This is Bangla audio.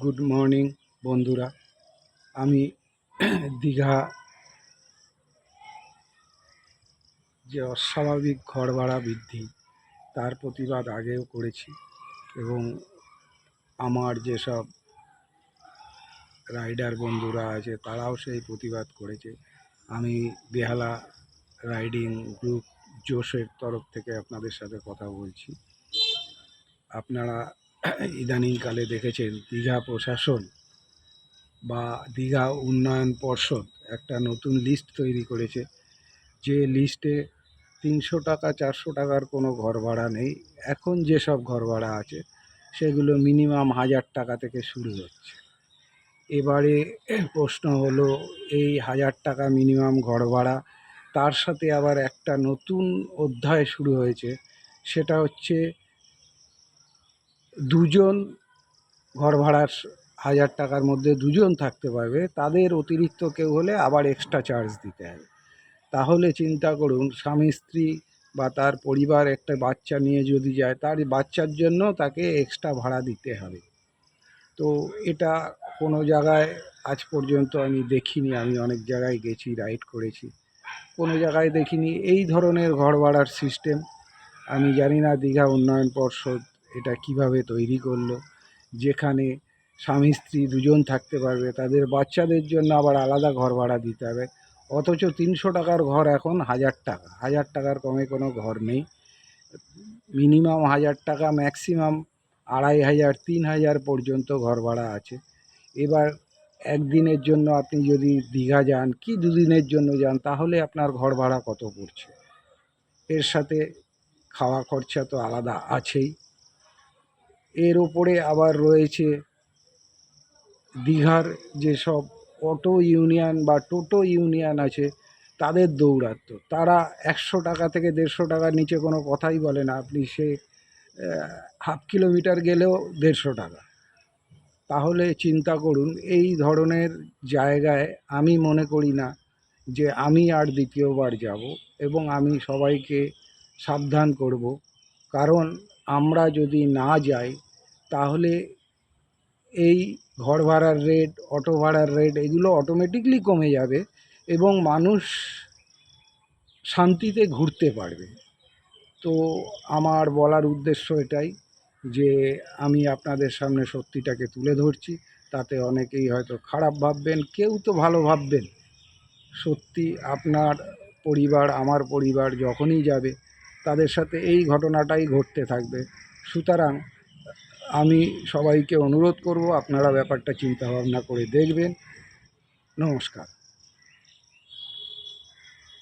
গুড মর্নিং বন্ধুরা। আমি দীঘা যে অস্বাভাবিক ঘর ভাড়া বৃদ্ধি, তার প্রতিবাদ আগেও করেছি এবং আমার যেসব রাইডার বন্ধুরা আছে, তারাও সেই প্রতিবাদ করেছে। আমি বেহালা রাইডিং গ্রুপ জোশের তরফ থেকে আপনাদের সাথে কথা বলছি। আপনারা ইদানিংকালে দেখেছেন দীঘা প্রশাসন বা দীঘা উন্নয়ন পর্ষদ একটা নতুন লিস্ট তৈরি করেছে। যে লিস্টে তিনশো টাকা, চারশো টাকার কোনো ঘর ভাড়া নেই। এখন যেসব ঘর ভাড়া আছে, সেগুলো মিনিমাম হাজার টাকা থেকে শুরু হচ্ছে। এবারে প্রশ্ন হলো, এই হাজার টাকা মিনিমাম ঘর ভাড়া, তার সাথে আবার একটা নতুন অধ্যায় শুরু হয়েছে, সেটা হচ্ছে দুজন ঘর ভাড়ার হাজার টাকার মধ্যে দুজন থাকতে পারবে, তাদের অতিরিক্ত কেউ হলে আবার এক্সট্রা চার্জ দিতে হবে। তাহলে চিন্তা করুন, স্বামী, স্ত্রী বা তার পরিবার একটা বাচ্চা নিয়ে যদি যায়, তার বাচ্চার জন্য তাকে এক্সট্রা ভাড়া দিতে হবে। তো এটা কোনো জায়গায় আজ পর্যন্ত আমি দেখিনি, আমি অনেক জায়গায় গেছি রাইড করেছি। কোনো জায়গায় দেখিনি, এই ধরনের ঘর ভাড়ার সিস্টেম আমি জানি না দীঘা উন্নয়ন পর্ষদ এটা কীভাবে তৈরি করল? যেখানে স্বামী, স্ত্রী দুজন থাকতে পারবে, তাদের বাচ্চাদের জন্য আবার আলাদা ঘর ভাড়া দিতে হবে। অথচ তিনশো টাকার ঘর এখন হাজার টাকা। হাজার টাকার কমে কোনো ঘর নেই। মিনিমাম হাজার টাকা, ম্যাক্সিমাম আড়াই হাজার, তিন হাজার পর্যন্ত ঘর ভাড়া আছে। এবার একদিনের জন্য আপনি যদি দীঘা যান, কি দুদিনের জন্য যান, তাহলে আপনার ঘর ভাড়া কত পড়ছে? এর সাথে খাওয়া খরচা তো আলাদা আছেই। এর ওপরে আবার রয়েছে দীঘার যেসব অটো ইউনিয়ন বা টোটো ইউনিয়ন আছে, তাদের দৌরাত্ম্য। তারা একশো টাকা থেকে দেড়শো টাকার নিচে কোনো কথাই বলে না। আপনি সে হাফ কিলোমিটার গেলেও দেড়শো টাকা। তাহলে চিন্তা করুন, এই ধরনের জায়গায় আমি মনে করি না যে আমি আর দ্বিতীয়বার যাব এবং আমি সবাইকে সাবধান করব। কারণ আমরা যদি না যাই তাহলে এই ঘর ভাড়ার রেট অটো ভাড়ার রেট এগুলো অটোমেটিকলি কমে যাবে এবং মানুষ শান্তিতে ঘুরতে পারবে। তো আমার বলার উদ্দেশ্য এটাই যে আমি আপনাদের সামনে সত্যিটাকে তুলে ধরছি, তাতে অনেকেই হয়তো খারাপ ভাববেন, কেউ তো ভালো ভাববেন। সত্যি আপনার পরিবার, আমার পরিবার যখনই যাবে, তাদের সাথে এই ঘটনাটাই ঘটতে থাকবে। সুতরাং আমি সবাইকে অনুরোধ করব আপনারা ব্যাপারটা চিন্তা ভাবনা করে দেখবেন। নমস্কার।